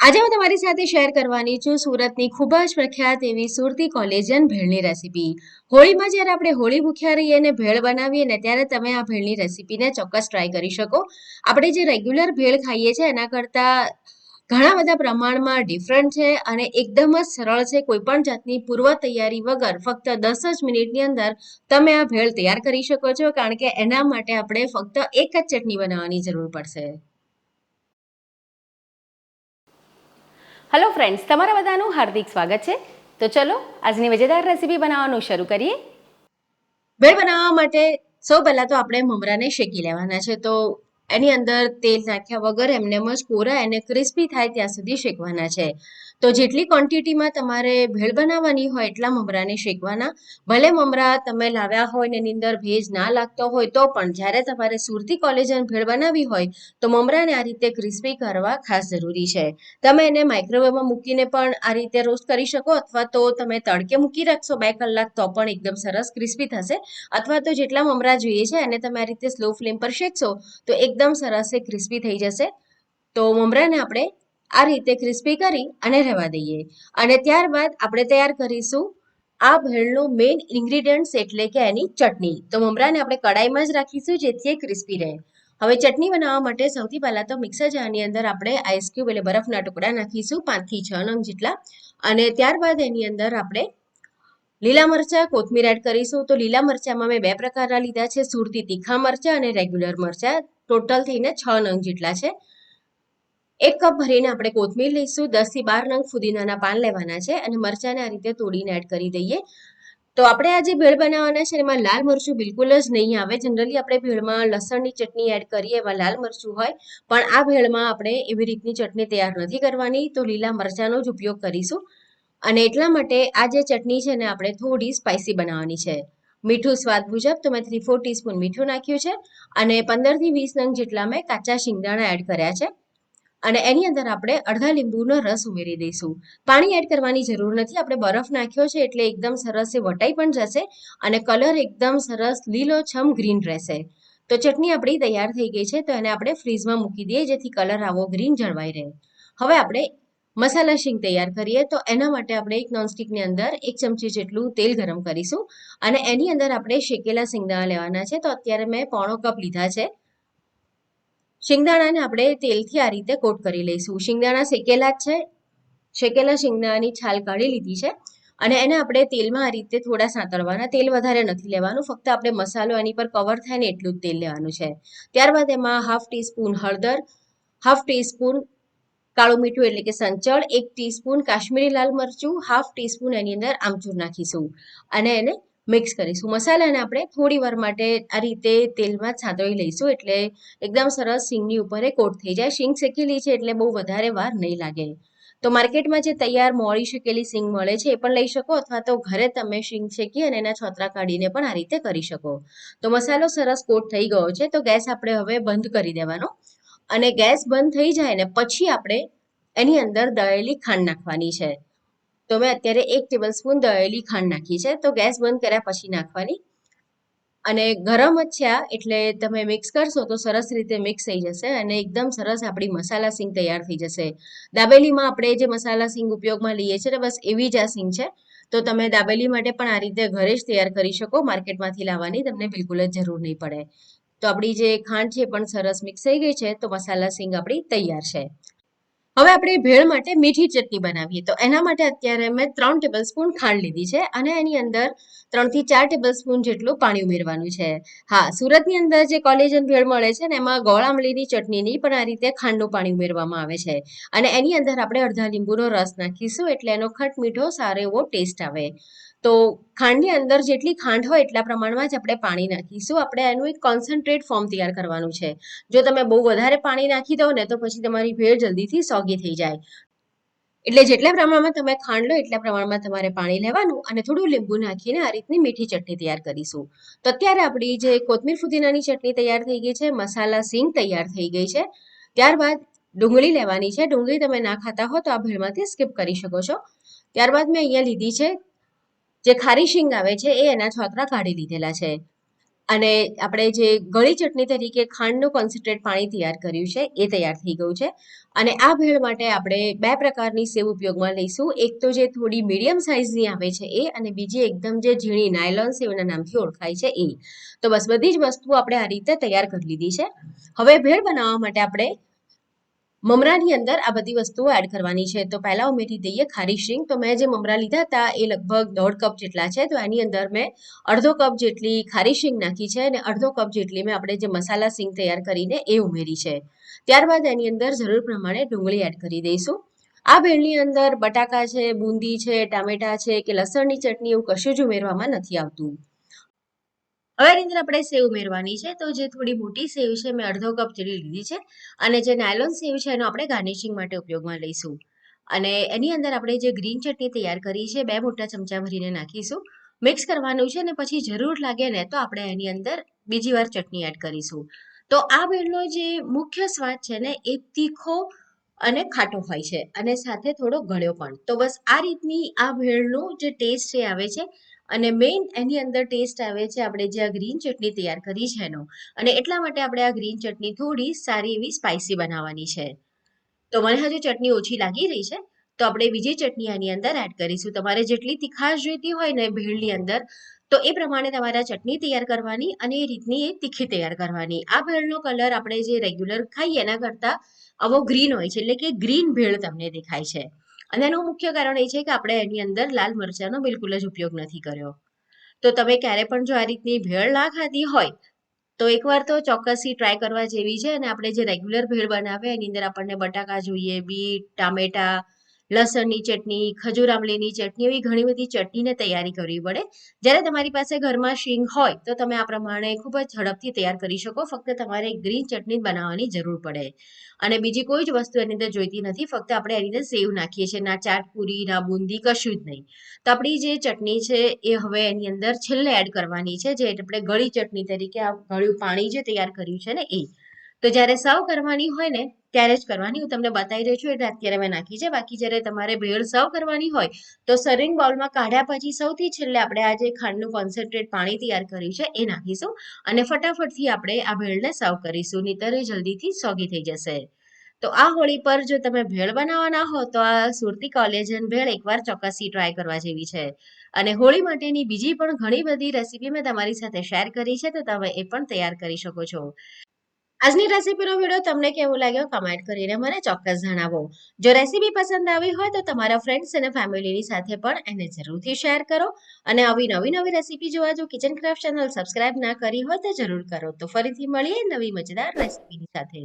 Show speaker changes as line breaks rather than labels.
આજે હું તમારી સાથે શેર કરવાની છું સુરતની ખૂબ જ પ્રખ્યાત એવી સુરતી કોલેજિયન ભેળની રેસીપી હોળીમાં જ્યારે આપણે હોળી ભૂખ્યા રહીએ અને ભેળ બનાવીએ ને ત્યારે તમે આ ભેળની રેસીપીને ચોક્કસ ટ્રાય કરી શકો. આપણે જે રેગ્યુલર ભેળ ખાઈએ છીએ એના કરતાં ઘણા બધા પ્રમાણમાં ડિફરન્ટ છે અને એકદમ જ સરળ છે. કોઈ પણ જાતની પૂર્વ તૈયારી વગર ફક્ત દસ જ મિનિટની અંદર તમે આ ભેળ તૈયાર કરી શકો છો. કારણ કે એના માટે આપણે ફક્ત એક જ ચટણી બનાવવાની જરૂર પડશે.
હેલો ફ્રેન્ડ્સ તમારા બધાનું હાર્દિક સ્વાગત છે. તો ચલો, આજની મજેદાર રેસીપી બનાવવાનું શરૂ કરીએ.
ભેળ બનાવવા માટે સૌ પહેલાં તો આપણે મમરાને શેકી લેવાના છે. તો એની અંદર તેલ નાખ્યા વગર એમને જ કોરા એને ક્રિસ્પી થાય ત્યાં સુધી શેકવાના છે. તો જેટલી ક્વોન્ટિટીમાં તમારે ભેળ બનાવવાની હોય એટલા મમરાને શેકવાના. ભલે મમરા તમે લાવ્યા હોય ને એની અંદર ભેજ ના લાગતો હોય તો પણ જ્યારે તમારે સુરતી કોલેજન ભેળ બનાવવી હોય તો મમરાને આ રીતે ક્રિસ્પી કરવા ખાસ જરૂરી છે. તમે એને માઇક્રોવેવમાં મૂકીને પણ આ રીતે રોસ્ટ કરી શકો અથવા તો તમે તડકે મૂકી રાખશો બે કલાક તો પણ એકદમ સરસ ક્રિસ્પી થશે. અથવા તો જેટલા મમરા જોઈએ છે એને તમે આ રીતે સ્લો ફ્લેમ પર શેકશો તો એકદમ સરસ એ ક્રિસ્પી થઈ જશે. તો મમરાને આપણે આ રીતે ક્રિસ્પી કરી અને રહેવા દઈએ. અને ત્યારબાદ આપણે તૈયાર કરીશું આ ભેળનો મેઇન ઇન્ગ્રીડિયન્ટ્સ એટલે કે એની ચટણી. તો મમરાને આપણે કડાઈમાં જ રાખીશું જેથી એ ક્રિસ્પી રહે. હવે ચટણી બનાવવા માટે સૌથી પહેલાં તો મિક્સર જારની અંદર આપણે આઈસ ક્યુબ એટલે બરફના ટુકડા નાખીશું પાંચથી છ નંગ જેટલા. અને ત્યારબાદ એની અંદર આપણે લીલા મરચાં, કોથમીર એડ કરીશું. તો લીલા મરચાંમાં મેં બે પ્રકારના લીધા છે. સુરતી તીખા મરચાં અને રેગ્યુલર મરચાં. ટોટલ થઈને છ નંગ જેટલા છે. એક કપ ભરીને આપણે કોથમીર લઈશું. દસથી બાર નંગ ફુદીનાના પાન લેવાના છે અને મરચાંને આ રીતે તોડીને એડ કરી દઈએ. તો આપણે આ જે ભેળ બનાવવાના છે એમાં લાલ મરચું બિલકુલ જ નહીં આવે. જનરલી આપણે ભેળમાં લસણની ચટણી એડ કરીએ એમાં લાલ મરચું હોય. પણ આ ભેળમાં આપણે એવી રીતની ચટણી તૈયાર નથી કરવાની. તો લીલા મરચાંનો જ ઉપયોગ કરીશું. અને એટલા માટે આ જે ચટણી છે ને આપણે થોડી સ્પાઇસી બનાવવાની છે. મીઠું સ્વાદ મુજબ તો મેં થ્રી ફોર ટીસ્પૂન મીઠું નાખ્યું છે. અને પંદરથી વીસ નંગ જેટલા મેં કાચા શિંગદાણા એડ કર્યા છે. અને એની અંદર આપણે અડધા લીંબુનો રસ ઉમેરી દઈશું. પાણી એડ કરવાની જરૂર નથી. આપણે બરફ નાખ્યો છે એટલે એકદમ સરસ એ વટાઈ પણ જશે અને કલર એકદમ સરસ લીલોછમ ગ્રીન રહેશે. તો ચટણી આપણી તૈયાર થઈ ગઈ છે. તો એને આપણે ફ્રીઝમાં મૂકી દઈએ જેથી કલર આવો ગ્રીન જળવાઈ રહે. હવે આપણે મસાલા શીંગ તૈયાર કરીએ. તો એના માટે આપણે એક નોનસ્ટિકની અંદર એક ચમચી જેટલું તેલ ગરમ કરીશું અને એની અંદર આપણે શેકેલા શિંગદાણા લેવાના છે. તો અત્યારે મેં પોણો કપ લીધા છે. શિંગદાણાને આપણે તેલથી આ રીતે કોટ કરી લઈશું. શિંગદાણા શેકેલા જ છે. શેકેલા શિંગદાણાની છાલ કાઢી લીધી છે અને એને આપણે તેલમાં આ રીતે થોડા સાંતળવાના તેલ વધારે નથી લેવાનું. ફક્ત આપણે મસાલો એની પર કવર થાય ને એટલું જ તેલ લેવાનું છે. ત્યારબાદ એમાં હાફ ટીસ્પૂન હળદર હાફ ટીસ્પૂન કાળું મીઠું એટલે કે સંચળ, એક ટીસ્પૂન કાશ્મીરી લાલ મરચું હાફ ટીસ્પૂન એની અંદર આમચૂર નાખીશું. અને એને મિક્સ કરીશું. મસાલાને આપણે થોડી વાર માટે આ રીતે તેલમાં જ લઈશું એટલે એકદમ સરસ શીંગની ઉપર એ કોટ થઈ જાય. શીંગ શેકેલી છે એટલે બહુ વધારે વાર નહીં લાગે. તો માર્કેટમાં જે તૈયાર મોળી શેકેલી સીંગ મળે છે એ પણ લઈ શકો અથવા તો ઘરે તમે શીંગ શેકી અને એના છોતરા કાઢીને પણ આ રીતે કરી શકો. તો મસાલો સરસ કોટ થઈ ગયો છે તો ગેસ આપણે હવે બંધ કરી દેવાનો. અને ગેસ બંધ થઈ જાય ને પછી આપણે એની અંદર દળેલી ખાંડ નાખવાની છે. તો મેં અત્યારે એક ટેબલ સ્પૂન દળેલી ખાંડ નાખી છે. તો ગેસ બંધ કર્યા પછી નાખવાની. અને ગરમ જ છે એટલે તમે મિક્સ કરશો તો સરસ રીતે મિક્સ થઈ જશે અને એકદમ સરસ આપણી મસાલા સિંગ તૈયાર થઈ જશે. દાબેલીમાં આપણે જે મસાલા સિંગ ઉપયોગમાં લઈએ છીએ બસ એવી જ આ સિંગ છે. તો તમે દાબેલી માટે પણ આ રીતે ઘરે જ તૈયાર કરી શકો. માર્કેટમાંથી લાવવાની તમને બિલકુલ જ જરૂર નહીં પડે. તો આપણી જે ખાંડ છે પણ સરસ મિક્સ થઈ ગઈ છે. તો મસાલા સિંગ આપણી તૈયાર છે. હવે આપણે ભેળ માટે મીઠી ચટણી બનાવીએ. તો એના માટે અત્યારે મેં ત્રણ ટેબલ સ્પૂન ખાંડ લીધી છે અને એની અંદર ત્રણથી ચાર ટેબલ સ્પૂન જેટલું પાણી ઉમેરવાનું છે. હા, સુરતની અંદર જે કોલેજન ભેળ મળે છે ને, એમાં ગોળ આમલીની ચટણીની પણ આ રીતે ખાંડનું પાણી ઉમેરવામાં આવે છે. અને એની અંદર આપણે અડધા લીંબુનો રસ નાખીશું એટલે એનો ખટ મીઠો સારો એવો ટેસ્ટ આવે. તો ખાંડની અંદર જેટલી ખાંડ હોય એટલા પ્રમાણમાં જ આપણે પાણી નાખીશું. આપણે એનું એક કોન્સન્ટ્રેટ ફોર્મ તૈયાર કરવાનું છે. જો તમે બહુ વધારે પાણી નાખી દો ને તો પછી તમારી ભેળ જલ્દીથી સોગી થઈ જાય. એટલે જેટલા પ્રમાણમાં તમે ખાંડ લો એટલા પ્રમાણમાં તમારે પાણી લેવાનું અને થોડું લીંબુ નાખીને આ રીતની મીઠી ચટણી તૈયાર કરીશું. તો અત્યારે આપણી જે કોથમીર ફુદીનાની ચટણી તૈયાર થઈ ગઈ છે, મસાલા સિંગ તૈયાર થઈ ગઈ છે. ત્યારબાદ ડુંગળી લેવાની છે. ડુંગળી તમે ના ખાતા હો તો આ ભેળમાંથી સ્કીપ કરી શકો છો. ત્યારબાદ મેં અહીંયા લીધી છે જે ખારી શીંગ આવે છે, એ એના છોતરા કાઢી લીધેલા છે. અને આપણે જે ગળી ચટણી તરીકે ખાંડનું કોન્સન્ટ્રેટ પાણી તૈયાર કર્યું છે, એ તૈયાર થઈ ગયું છે. અને આ ભેળ માટે આપણે બે પ્રકારની સેવ ઉપયોગમાં લઈશું. એક તો જે થોડી મીડિયમ સાઇઝની આવે છે એ, અને બીજી એકદમ જે ઝીણી નાયલોન સેવના નામથી ઓળખાય છે એ. તો બસ બધી જ વસ્તુઓ આપણે આ રીતે તૈયાર કરી લીધી છે. હવે ભેળ બનાવવા માટે આપણે મમરાની અંદર આ બધી વસ્તુઓ એડ કરવાની છે. તો પહેલાં ઉમેરી દઈએ ખારી શીંગ તો મેં જે મમરા લીધા હતા એ લગભગ દોઢ કપ જેટલા છે. તો એની અંદર મેં અડધો કપ જેટલી ખારી શીંગ નાખી છે અને અડધો કપ જેટલી મેં આપણે જે મસાલા શીંગ તૈયાર કરીને એ ઉમેરી છે. ત્યારબાદ એની અંદર જરૂર પ્રમાણે ડુંગળી એડ કરી દઈશું. આ ભેળની અંદર બટાકા છે, બુંદી છે, ટામેટા છે કે લસણની ચટણી એવું કશું જ ઉમેરવામાં નથી આવતું. હવે એની અંદર આપણે સેવ ઉમેરવાની છે, તો જે થોડી મોટી સેવ છે મેં અડધો કપ જેટલી લીધી છે અને જે નાયલોન સેવ છે એનો આપણે ગાર્નિશિંગ માટે ઉપયોગમાં લઈશું. અને એની અંદર આપણે જે ગ્રીન ચટણી તૈયાર કરી છે, બે મોટા ચમચા ભરીને નાખીશું. મિક્સ કરવાનું છે અને પછી જરૂર લાગે ને તો આપણે એની અંદર બીજી વાર ચટણી એડ કરીશું. તો આ ભેળનો જે મુખ્ય સ્વાદ છે ને એ તીખો અને ખાટો હોય છે અને સાથે થોડો ગળ્યો પણ. તો બસ આ રીતની આ ભેળનો જે ટેસ્ટ છે આવે છે અને મેઇન એની અંદર ટેસ્ટ આવે છે આપણે જે આ ગ્રીન ચટણી તૈયાર કરી છે એનો. અને એટલા માટે આપણે આ ગ્રીન ચટણી થોડી સારી એવી સ્પાઇસી બનાવવાની છે. તો મને હજુ ચટણી ઓછી લાગી રહી છે, તો આપણે બીજી ચટણી આની અંદર એડ કરીશું. તમારે જેટલી તીખાશ જોઈતી હોય ને ભીડની અંદર તો એ પ્રમાણે તમારે ચટણી તૈયાર કરવાની અને એ રીતની એ તીખી તૈયાર કરવાની. આ ભેળનો કલર આપણે જે રેગ્યુલર ખાઈએ એના કરતાં આવો ગ્રીન હોય છે, એટલે કે ગ્રીન ભેળ તમને દેખાય છે. અને એનું મુખ્ય કારણ એ છે કે આપણે એની અંદર લાલ મરચાંનો બિલકુલ જ ઉપયોગ નથી કર્યો. તો તમે ક્યારે પણ જો આ રીતની ભેળ ના ખાધી હોય, તો એકવાર તો ચોક્કસથી ટ્રાય કરવા જેવી છે અને આપણે જે રેગ્યુલર ભેળ બનાવે એની અંદર આપણને બટાકા જોઈએ, બીટ, ટામેટા લસણની ચટણી, ખજૂર આમલીની ચટણી એવી ઘણી બધી ચટણીને તૈયારી કરવી પડે. જ્યારે તમારી પાસે ઘરમાં શીંગ હોય, તો તમે આ પ્રમાણે ખૂબ જ ઝડપથી તૈયાર કરી શકો. ફક્ત તમારે ગ્રીન ચટણી બનાવવાની જરૂર પડે. અને બીજી કોઈ જ વસ્તુ એની અંદર જોઈતી નથી. ફક્ત આપણે એની અંદર સેવ નાખીએ છીએ. ના ચાટ પૂરી ના બુંદી, કશું જ નહીં. તો આપણી જે ચટણી છે, એ હવે એની અંદર છેલ્લે એડ કરવાની છે, જે આપણે ગળી ચટણી તરીકે આ ગળ્યું પાણી જે તૈયાર કર્યું છે ને એ. તો જ્યારે સર્વ કરવાની હોય ને, ત્યારે જ કરવાની. હું તમને બતાવી રહી છું એટલે અત્યારે મેં નાખી છે. બાકી જ્યારે તમારે ભેળ સર્વ કરવાની હોય, તો સર્વિંગ બાઉલમાં કાઢ્યા પછી સૌથી છેલ્લે આપણે આ જે ખાંડનું કોન્સન્ટ્રેટ પાણી તૈયાર કર્યું છે, એ નાખીશું અને ફટાફટથી આપણે આ ભેળને સર્વ કરીશું, નહીતર જલ્દીથી સોગી થઈ જશે. તો આ હોળી પર જો તમે ભેળ બનાવવાના હો, તો આ સુરતી કોલેજન ભેળ એકવાર ચોક્કસથી ટ્રાય કરવા જેવી છે. અને હોળી માટેની બીજી પણ ઘણી બધી રેસીપી મેં તમારી સાથે શેર કરી છે, તો તમે એ પણ તૈયાર કરી શકો છો. આજની રેસીપીનો વીડિયો તમને કેવો લાગ્યો? કમેન્ટ કરીને મને ચોક્કસ જણાવો. જો રેસીપી પસંદ આવી હોય તો તમારા ફ્રેન્ડ્સ અને ફેમિલીની સાથે પણ એને જરૂરથી શેર કરો અને આવી નવી નવી રેસીપી જોવા જો કિચન ક્રાફ્ટ ચેનલ સબસ્ક્રાઇબ ના કરી હોય તો જરૂર કરો. તો ફરીથી મળીએ નવી મજેદાર રેસીપીની સાથે.